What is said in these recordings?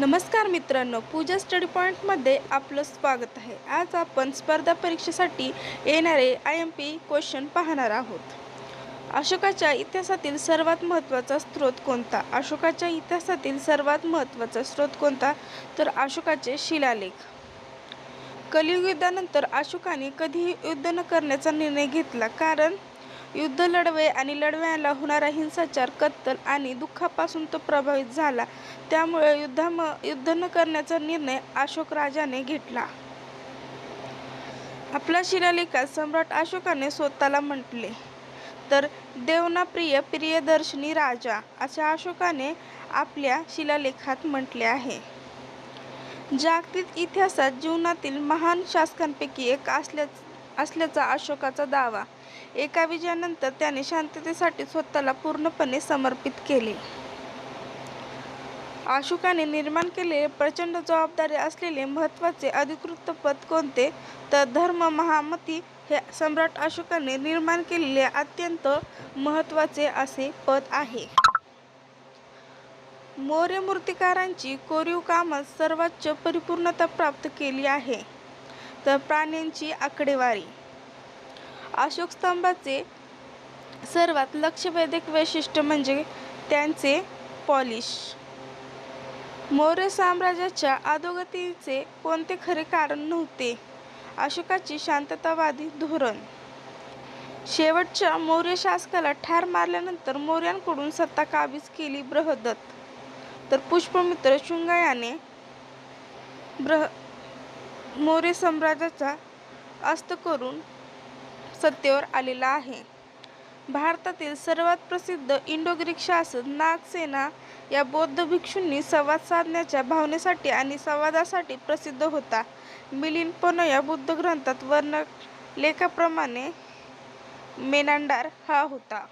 नमस्कार मित्रांनो पूजा स्टडी पॉईंटमध्ये आपलं स्वागत आहे. आज आपण स्पर्धा परीक्षेसाठी येणारे आय एम पी क्वेश्चन पाहणार आहोत. अशोकाच्या इतिहासातील सर्वात महत्त्वाचा स्रोत कोणता? अशोकाच्या इतिहासातील सर्वात महत्त्वाचा स्रोत कोणता? तर अशोकाचे शिलालेख. कलियुग युद्धानंतर अशोकाने कधीही युद्ध न करण्याचा निर्णय घेतला कारण युद्ध लढवे आणि लढव्याला होणारा हिंसाचार कत्तल आणि दुःखापासून तो प्रभावित झाला. त्यामुळे युद्धाम युद्ध न करण्याचा निर्णय अशोक राजाने घेतला. आपल्या शिलालेखात सम्राट अशोकाने स्वतःला म्हटले तर देवनाप्रिय प्रियदर्शनी राजा असे अशोकाने आपल्या शिलालेखात म्हटले आहे. जागतिक इतिहासात जीवनातील महान शासकांपैकी एक असल्याच असल्याचा अशोकाचा दावा. एका विजयानंतर त्याने शांततेसाठी स्वतःला पूर्णपणे समर्पित केले. अशोकाने निर्माण केलेले प्रचंड जबाबदारी असलेले महत्त्वाचे अधिकृत पद कोणते? तर धर्म महामती हे सम्राट अशोकाने निर्माण केलेले अत्यंत महत्त्वाचे असे पद आहे. मौर्य मूर्तिकारांची कोरीव कामात सर्वोच्च परिपूर्णता प्राप्त केली आहे. तर प्राण्यांची आकडेवारी. अशोक स्तंभाचे सर्वात लक्षवेधक वैशिष्ट्य म्हणजे त्यांचे पॉलिश. मौर्य साम्राज्याच्या अधोगतीचे कोणते खरे कारण नव्हते? अशोकाची शांततावादी धोरण. शेवटच्या मौर्य शासकाला ठार मारल्यानंतर मौर्यांकडून सत्ता काबीज केली बृहदत्त. तर पुष्पमित्र शृंगायाने ब्रह मौर्य साम्राज्याचा अस्त करून सत्तेवर आलेला आहे. भारतातील सर्वात प्रसिद्ध इंडो ग्रीक शासक नागसेना या बौद्ध भिक्षूंनी संवाद साधण्याच्या भावनेसाठी आणि संवादासाठी प्रसिद्ध होता. मिलिंदपण या बुद्ध ग्रंथात वर्णलेखाप्रमाणे मेनांडार हा होता.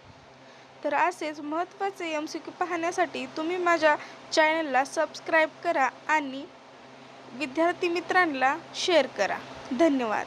तर असेच महत्त्वाचे एम सी क्यू पाहण्यासाठी तुम्ही माझ्या चॅनलला सबस्क्राईब करा आणि विद्यार्थी मित्रांना शेअर करा. धन्यवाद.